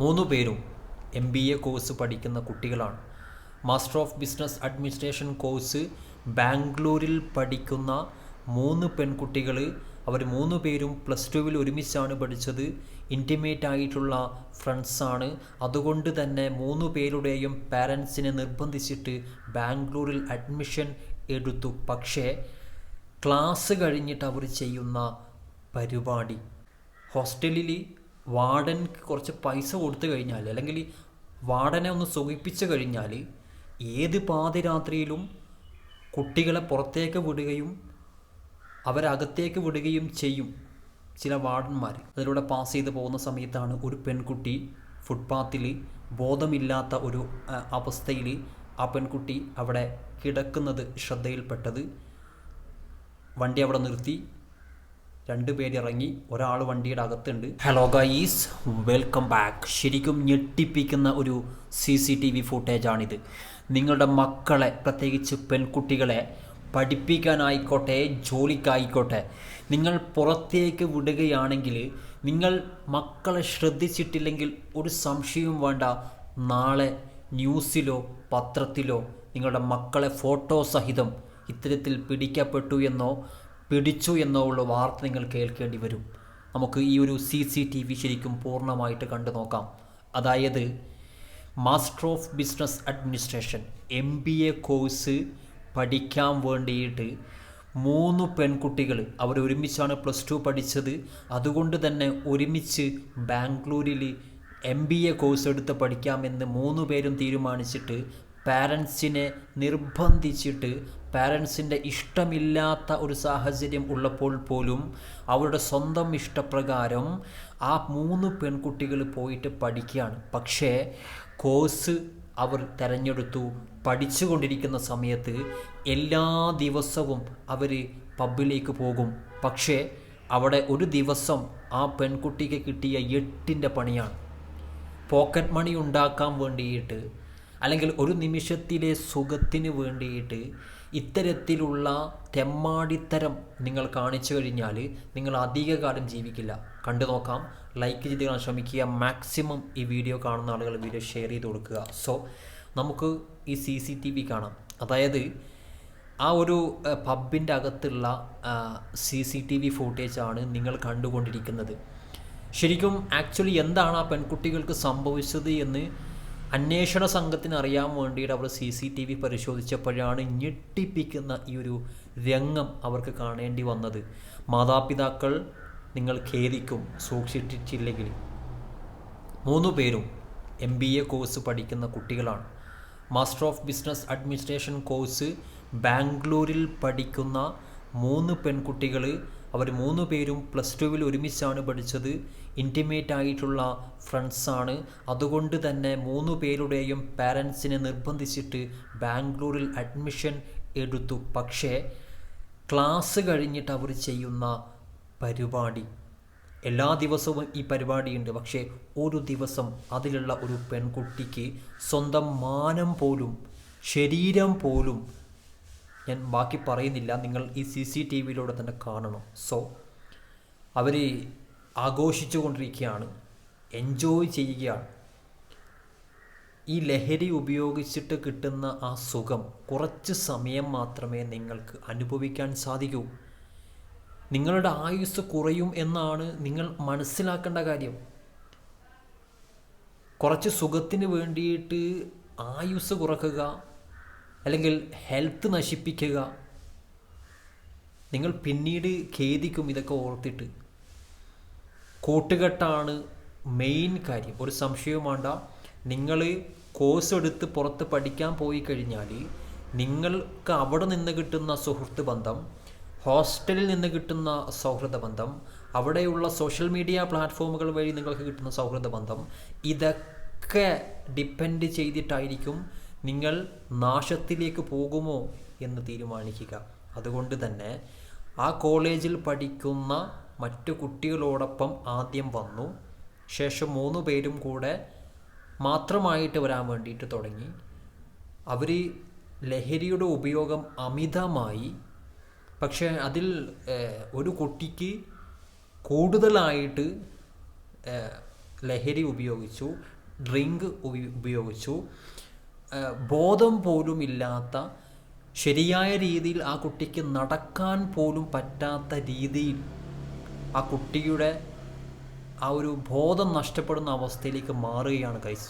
മൂന്ന് പേരും M B A course പഠിക്കുന്ന കുട്ടികളാണ്. Master of business administration course ബാംഗ്ലൂരിൽ പഠിക്കുന്ന മൂന്ന് പെൺകുട്ടികൾ അവർ മൂന്ന് പേരും പ്ലസ് ടുവിൽ ഒരുമിച്ചാണ് പഠിച്ചത്. ഇന്റിമേറ്റ് ആയിട്ടുള്ള ഫ്രണ്ട്സാണ് അതുകൊണ്ട് തന്നെ മൂന്ന് പേരുടെയും പാരൻസിനെ നിർബന്ധിച്ചിട്ട് ബാംഗ്ലൂരിൽ അഡ്മിഷൻ എടുത്തു. പക്ഷേ ക്ലാസ് കഴിഞ്ഞിട്ട് അവർ ചെയ്യുന്ന പരിപാടി ഹോസ്റ്റലിൽ വാർഡൻക്ക് കുറച്ച് പൈസ കൊടുത്തു കഴിഞ്ഞാൽ അല്ലെങ്കിൽ വാർഡനെ ഒന്ന് സുഖിപ്പിച്ചു കഴിഞ്ഞാൽ ഏത് പാതിരാത്രിയിലും കുട്ടികളെ പുറത്തേക്ക് വിടുകയും അവരകത്തേക്ക് വിടുകയും ചെയ്യും ചില വാർഡന്മാർ. അതിലൂടെ പാസ് ചെയ്ത് പോകുന്ന സമയത്താണ് ഒരു പെൺകുട്ടി ഫുട്പാത്തിൽ ബോധമില്ലാത്ത ഒരു അവസ്ഥയിൽ ആ പെൺകുട്ടി അവിടെ കിടക്കുന്നത് ശ്രദ്ധയിൽപ്പെട്ടത്. വണ്ടി അവിടെ നിർത്തി. രണ്ടുപേര് ഇറങ്ങി ഒരാൾ വണ്ടിയുടെ അകത്തുണ്ട്. ഹലോ ഗൈസ് വെൽക്കം ബാക്ക് ശരിക്കും ഞെട്ടിപ്പിക്കുന്ന ഒരു സി സി ടി വി ഫുട്ടേജാണിത് നിങ്ങളുടെ മക്കളെ പ്രത്യേകിച്ച് പെൺകുട്ടികളെ പഠിപ്പിക്കാനായിക്കോട്ടെ ജോലിക്കായിക്കോട്ടെ നിങ്ങൾ പുറത്തേക്ക് വിടുകയാണെങ്കിൽ നിങ്ങൾ മക്കളെ ശ്രദ്ധിച്ചിട്ടില്ലെങ്കിൽ ഒരു സംശയവും വേണ്ട. നാളെ ന്യൂസിലോ പത്രത്തിലോ നിങ്ങളുടെ മക്കളെ ഫോട്ടോ സഹിതം ഇത്തരത്തിൽ പിടിക്കപ്പെട്ടു എന്നോ പിടിച്ചു എന്നുള്ള വാർത്ത നിങ്ങൾ കേൾക്കേണ്ടി വരും. നമുക്ക് ഈ ഒരു സി സി ടി വി ശരിക്കും പൂർണമായിട്ട് കണ്ടു നോക്കാം. അതായത് master of business administration M B A course പഠിക്കാൻ വേണ്ടിയിട്ട് മൂന്ന് പെൺകുട്ടികൾ അവർ ഒരുമിച്ചാണ് പ്ലസ് ടു പഠിച്ചത്. അതുകൊണ്ട് തന്നെ ഒരുമിച്ച് ബാംഗ്ലൂരിൽ എം ബി എ കോഴ്സ് എടുത്ത് പഠിക്കാമെന്ന് മൂന്ന് പേരും തീരുമാനിച്ചിട്ട് പാരൻസിനെ നിർബന്ധിച്ചിട്ട് പാരൻസിന്റെ ഇഷ്ടമില്ലാത്ത ഒരു സാഹചര്യം ഉള്ളപ്പോൾ പോലും അവരുടെ സ്വന്തം ഇഷ്ടപ്രകാരം ആ മൂന്ന് പെൺകുട്ടികൾ പോയിട്ട് പഠിക്കുകയാണ്. പക്ഷേ കോഴ്സ് അവർ തിരഞ്ഞെടുത്തു. പഠിച്ചുകൊണ്ടിരിക്കുന്ന സമയത്ത് എല്ലാ ദിവസവും അവർ പബ്ബിലേക്ക് പോകും. പക്ഷേ അവിടെ ഒരു ദിവസം ആ പെൺകുട്ടിക്ക് കിട്ടിയ എട്ടിന്റെ പണിയാണ്. പോക്കറ്റ് മണി ഉണ്ടാക്കാൻ വേണ്ടിയിട്ട് അല്ലെങ്കിൽ ഒരു നിമിഷത്തിലെ സുഖത്തിന് വേണ്ടിയിട്ട് ഇത്തരത്തിലുള്ള തെമ്മാടിത്തരം നിങ്ങൾ കാണിച്ചു കഴിഞ്ഞാൽ നിങ്ങൾ അധികകാലം ജീവിക്കില്ല. കണ്ടു നോക്കാം. ലൈക്ക് ചെയ്ത് കാണാൻ ശ്രമിക്കുക. മാക്സിമം ഈ വീഡിയോ കാണുന്ന ആളുകൾ വീഡിയോ ഷെയർ ചെയ്ത് കൊടുക്കുക. സോ നമുക്ക് ഈ സി സി ടി വി കാണാം. അതായത് ആ ഒരു പബിന്റെ അകത്തുള്ള സി സി ടി വി ഫുട്ടേജാണ് നിങ്ങൾ കണ്ടുകൊണ്ടിരിക്കുന്നത്. ശരിക്കും ആക്ച്വലി എന്താണ് ആ പെൺകുട്ടികൾക്ക് സംഭവിച്ചത് എന്ന് അന്വേഷണ സംഘത്തിന് അറിയാൻ വേണ്ടിയിട്ട് അവർ സി സി ടി വി പരിശോധിച്ചപ്പോഴാണ് ഞെട്ടിപ്പിക്കുന്ന ഈ ഒരു രംഗം അവർക്ക് കാണേണ്ടി വന്നത്. മാതാപിതാക്കൾ നിങ്ങൾ ഖേദിക്കും സൂക്ഷിച്ചിട്ടില്ലെങ്കിൽ. മൂന്ന് പേരും എം ബി എ കോഴ്സ് പഠിക്കുന്ന കുട്ടികളാണ്. Master of business administration course ബാംഗ്ലൂരിൽ പഠിക്കുന്ന മൂന്ന് പെൺകുട്ടികൾ അവർ മൂന്ന് പേരും പ്ലസ് ടുവിൽ ഒരുമിച്ചാണ് പഠിച്ചത്. ഇന്റിമേറ്റ് ആയിട്ടുള്ള ഫ്രണ്ട്സാണ് അതുകൊണ്ട് തന്നെ മൂന്ന് പേരുടെയും പാരൻസിനെ നിർബന്ധിച്ചിട്ട് ബാംഗ്ലൂരിൽ അഡ്മിഷൻ എടുത്തു. പക്ഷേ ക്ലാസ് കഴിഞ്ഞിട്ട് അവർ ചെയ്യുന്ന പരിപാടി എല്ലാ ദിവസവും ഈ പരിപാടിയുണ്ട്. പക്ഷേ ഒരു ദിവസം അതിലുള്ള ഒരു പെൺകുട്ടിക്ക് സ്വന്തം മാനം പോലും ശരീരം പോലും ഞാൻ ബാക്കി പറയുന്നില്ല. നിങ്ങൾ ഈ സി സി ടി വിയിലൂടെ തന്നെ കാണണം. സോ അവർ ആഘോഷിച്ചു കൊണ്ടിരിക്കുകയാണ്. എൻജോയ് ചെയ്യുകയാണ്. ഈ ലഹരി ഉപയോഗിച്ചിട്ട് കിട്ടുന്ന ആ സുഖം കുറച്ച് സമയം മാത്രമേ നിങ്ങൾക്ക് അനുഭവിക്കാൻ സാധിക്കൂ. നിങ്ങളുടെ ആയുസ് കുറയും എന്നാണ് നിങ്ങൾ മനസ്സിലാക്കേണ്ട കാര്യം. കുറച്ച് സുഖത്തിന് വേണ്ടിയിട്ട് ആയുസ് കുറക്കുക അല്ലെങ്കിൽ ഹെൽത്ത് നശിപ്പിക്കുക. നിങ്ങൾ പിന്നീട് ഖേദിക്കും ഇതൊക്കെ ഓർത്തിട്ട്. കൂട്ടുകെട്ടാണ് മെയിൻ കാര്യം. ഒരു സംശയവും വേണ്ട. നിങ്ങൾ കോഴ്സ് എടുത്ത് പുറത്ത് പഠിക്കാൻ പോയി കഴിഞ്ഞാൽ നിങ്ങൾക്ക് അവിടെ നിന്ന് കിട്ടുന്ന സുഹൃത്ത് ബന്ധം ഹോസ്റ്റലിൽ നിന്ന് കിട്ടുന്ന സൗഹൃദ ബന്ധം അവിടെയുള്ള സോഷ്യൽ മീഡിയ പ്ലാറ്റ്ഫോമുകൾ വഴി നിങ്ങൾക്ക് കിട്ടുന്ന സൗഹൃദ ബന്ധം ഇതൊക്കെ ഡിപ്പെൻഡ് ചെയ്തിട്ടായിരിക്കും നിങ്ങൾ നാശത്തിലേക്ക് പോകുമോ എന്ന് തീരുമാനിക്കുക. അതുകൊണ്ട് തന്നെ ആ കോളേജിൽ പഠിക്കുന്ന മറ്റു കുട്ടികളോടൊപ്പം ആദ്യം വന്നു. ശേഷം മൂന്ന് പേരും കൂടെ മാത്രമായിട്ട് വരാൻ വേണ്ടിയിട്ട് തുടങ്ങി. അവർ ലഹരിയുടെ ഉപയോഗം അമിതമായി. പക്ഷേ അതിൽ ഒരു കുട്ടിക്ക് കൂടുതലായിട്ട് ലഹരി ഉപയോഗിച്ചു ഡ്രിങ്ക് ഉപയോഗിച്ചു. ബോധം പോലും ഇല്ലാത്ത ശരിയായ രീതിയിൽ ആ കുട്ടിക്ക് നടക്കാൻ പോലും പറ്റാത്ത രീതിയിൽ ആ കുട്ടിയുടെ ആ ഒരു ബോധം നഷ്ടപ്പെടുന്ന അവസ്ഥയിലേക്ക് മാറുകയാണ് കൈസ്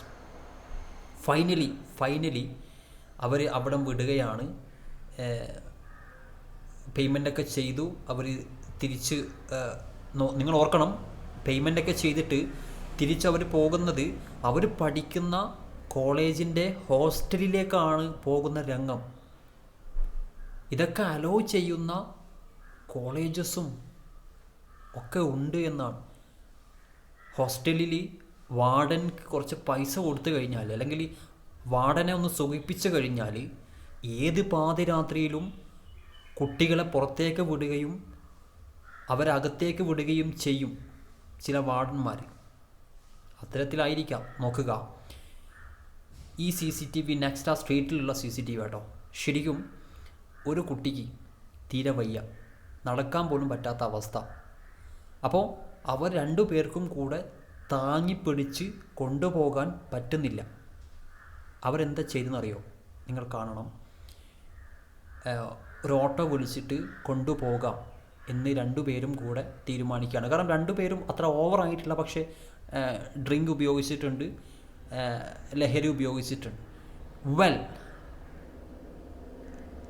ഫൈനലി ഫൈനലി അവർ അവിടം വിടുകയാണ്. പേയ്മെന്റൊക്കെ ചെയ്തു. അവർ തിരിച്ച് നിങ്ങൾ ഓർക്കണം പേയ്മെന്റൊക്കെ ചെയ്തിട്ട് തിരിച്ചവർ പോകുന്നത് അവർ പഠിക്കുന്ന കോളേജിന്റെ ഹോസ്റ്റലിലേക്കാണ് പോകുന്ന രംഗം. ഇതൊക്കെ അലോ ചെയ്യുന്ന കോളേജസും ഒക്കെ ഉണ്ട് എന്നാണ്. ഹോസ്റ്റലിൽ വാർഡൻക്ക് കുറച്ച് പൈസ കൊടുത്തു കഴിഞ്ഞാൽ അല്ലെങ്കിൽ വാർഡനെ ഒന്ന് സുഖിപ്പിച്ചു കഴിഞ്ഞാൽ ഏത് പാതിരാത്രിയിലും കുട്ടികളെ പുറത്തേക്ക് വിടുകയും അവരകത്തേക്ക് വിടുകയും ചെയ്യും ചില വാർഡന്മാർ. അത്തരത്തിലായിരിക്കാം. നോക്കുക. ഈ C C T V next ആ സ്ട്രീറ്റിലുള്ള സി സി ടി വി കേട്ടോ ശരിക്കും ഒരു കുട്ടിക്ക് തീരെ വയ്യ. നടക്കാൻ പോലും പറ്റാത്ത അവസ്ഥ. അപ്പോൾ അവർ രണ്ടു പേർക്കും കൂടെ താങ്ങിപ്പിടിച്ച് കൊണ്ടുപോകാൻ പറ്റുന്നില്ല. അവരെന്താ ചെയ്തെന്നറിയോ നിങ്ങൾ കാണണം. ഒരു ഓട്ടോ വിളിച്ചിട്ട് കൊണ്ടുപോകാം എന്ന് രണ്ടുപേരും കൂടെ തീരുമാനിക്കുകയാണ്. കാരണം രണ്ടുപേരും അത്ര ഓവറായിട്ടില്ല പക്ഷേ ഡ്രിങ്ക് ഉപയോഗിച്ചിട്ടുണ്ട്. ലഹരി ഉപയോഗിച്ചിട്ടുണ്ട്. വെൽ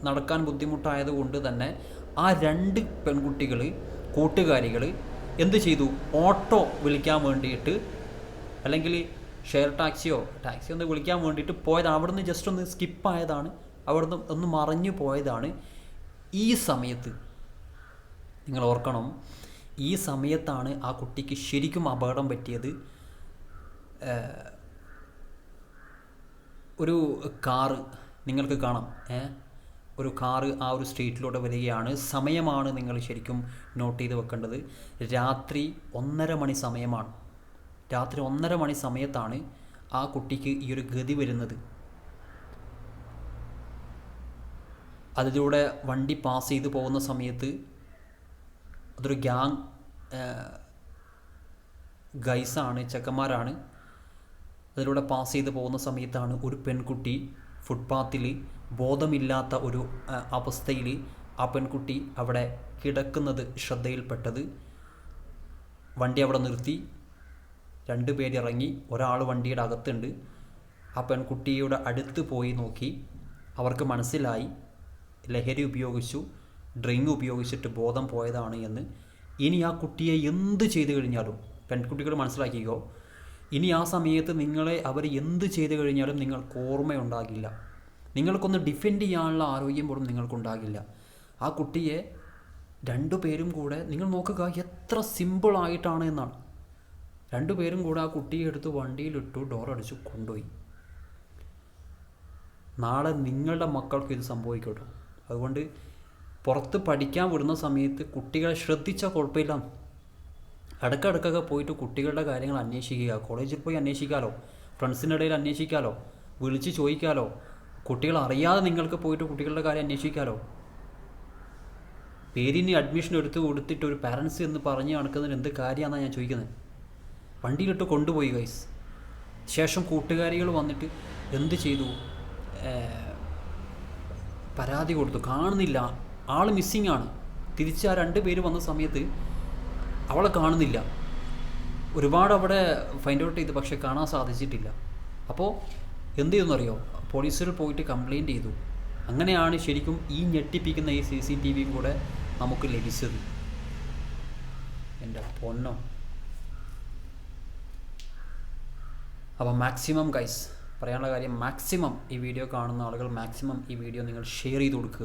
നടക്കാൻ ബുദ്ധിമുട്ടായതുകൊണ്ട് തന്നെ ആ രണ്ട് പെൺകുട്ടികൾ കൂട്ടുകാരികൾ എന്ത് ചെയ്തു? ഓട്ടോ വിളിക്കാൻ വേണ്ടിയിട്ട് അല്ലെങ്കിൽ ഷെയർ ടാക്സിയോ ടാക്സി ഒന്ന് വിളിക്കാൻ വേണ്ടിയിട്ട് പോയതാണ് അവിടുന്ന് ജസ്റ്റ് ഒന്ന് സ്കിപ്പായതാണ് അവിടുന്ന് ഒന്ന് മറിഞ്ഞു പോയതാണ്. ഈ സമയത്ത് നിങ്ങൾ ഓർക്കണം ഈ സമയത്താണ് ആ കുട്ടിക്ക് ശരിക്കും അപകടം പറ്റിയത്. ഒരു കാറ് നിങ്ങൾക്ക് കാണാം. ഒരു കാറ് ആ ഒരു സ്ട്രീറ്റിലൂടെ വരികയാണ്. സമയമാണ് നിങ്ങൾ ശരിക്കും നോട്ട് ചെയ്ത് വെക്കേണ്ടത്. രാത്രി ഒന്നര മണി സമയമാണ്. രാത്രി ഒന്നര മണി സമയത്താണ് ആ കുട്ടിക്ക് ഈ ഒരു ഗതി വരുന്നത്. അതിലൂടെ വണ്ടി പാസ് ചെയ്ത് പോകുന്ന സമയത്ത് അതൊരു ഗ്യാങ് ഗൈസാണ് ചെക്കന്മാരാണ് അതിലൂടെ പാസ് ചെയ്ത് പോകുന്ന സമയത്താണ് ഒരു പെൺകുട്ടി ഫുട്പാത്തിൽ ബോധമില്ലാത്ത ഒരു അവസ്ഥയിൽ ആ പെൺകുട്ടി അവിടെ കിടക്കുന്നത് ശ്രദ്ധയിൽപ്പെട്ടത്. വണ്ടി അവിടെ നിർത്തി. രണ്ട് പേരിറങ്ങി ഒരാൾ വണ്ടിയുടെ അകത്തുണ്ട്. ആ പെൺകുട്ടിയുടെ അടുത്ത് പോയി നോക്കി. അവർക്ക് മനസ്സിലായി. ലഹരി ഉപയോഗിച്ചു. ഡ്രിങ്ക് ഉപയോഗിച്ചിട്ട് ബോധം പോയതാണ് എന്ന്. ഇനി ആ കുട്ടിയെ എന്ത് ചെയ്തു കഴിഞ്ഞാലും പെൺകുട്ടികൾ മനസ്സിലാക്കിക്കോ ഇനി ആ സമയത്ത് നിങ്ങളെ അവർ എന്ത് ചെയ്തു കഴിഞ്ഞാലും നിങ്ങൾക്ക് ഓർമ്മയുണ്ടാകില്ല. നിങ്ങൾക്കൊന്ന് ഡിഫെൻഡ് ചെയ്യാനുള്ള ആരോഗ്യം പോലും നിങ്ങൾക്കുണ്ടാകില്ല. ആ കുട്ടിയെ രണ്ടു പേരും കൂടെ നിങ്ങൾ നോക്കുക എത്ര സിമ്പിളായിട്ടാണ് എന്നാണ്. രണ്ടുപേരും കൂടെ ആ കുട്ടിയെ എടുത്ത് വണ്ടിയിലിട്ടു ഡോർ അടിച്ചു കൊണ്ടുപോയി. നാളെ നിങ്ങളുടെ മക്കൾക്ക് ഇത് സംഭവിക്കട്ടോ. അതുകൊണ്ട് പുറത്ത് പഠിക്കാൻ വിടുന്ന സമയത്ത് കുട്ടികളെ ശ്രദ്ധിച്ചാൽ കുഴപ്പമില്ല. ഇടയ്ക്കിടയ്ക്കൊക്കെ പോയിട്ട് കുട്ടികളുടെ കാര്യങ്ങൾ അന്വേഷിക്കുക. കോളേജിൽ പോയി അന്വേഷിക്കാലോ? ഫ്രണ്ട്സിന്റെ ഇടയിൽ അന്വേഷിക്കാലോ? വിളിച്ച് ചോദിക്കാലോ? കുട്ടികൾ അറിയാതെ നിങ്ങൾക്ക് പോയിട്ട് കുട്ടികളുടെ കാര്യം അന്വേഷിക്കാലോ? പേരിന് അഡ്മിഷൻ എടുത്ത് കൊടുത്തിട്ട് ഒരു പാരൻസ് എന്ന് പറഞ്ഞ് നടക്കുന്നതിന് എന്ത് കാര്യമാണെന്നാണ് ഞാൻ ചോദിക്കുന്നത്? വണ്ടിയിലിട്ട് കൊണ്ടുപോയി ഗൈസ് ശേഷം കൂട്ടുകാരികൾ വന്നിട്ട് എന്ത് ചെയ്തു? പരാതി കൊടുത്തു. കാണുന്നില്ല. ആൾ മിസ്സിങ് ആണ്. തിരിച്ച് ആ രണ്ട് പേര് വന്ന സമയത്ത് അവളെ കാണുന്നില്ല. ഒരുപാട് അവിടെ ഫൈൻഡ് ഔട്ട് ചെയ്തു പക്ഷേ കാണാൻ സാധിച്ചിട്ടില്ല. അപ്പോൾ എന്ത് ചെയ്തെന്നറിയോ പോലീസിൽ പോയിട്ട് കംപ്ലയിന്റ് ചെയ്തു. അങ്ങനെയാണ് ശരിക്കും ഈ ഞെട്ടിപ്പിക്കുന്ന ഈ സി സി ടി വിയും കൂടെ നമുക്ക് ലഭിച്ചത്. എന്റെ പൊന്നോ. അപ്പോൾ മാക്സിമം ഗൈസ് പറയാനുള്ള കാര്യം മാക്സിമം ഈ വീഡിയോ കാണുന്ന ആളുകൾ മാക്സിമം ഈ വീഡിയോ നിങ്ങൾ ഷെയർ ചെയ്ത് കൊടുക്കുക.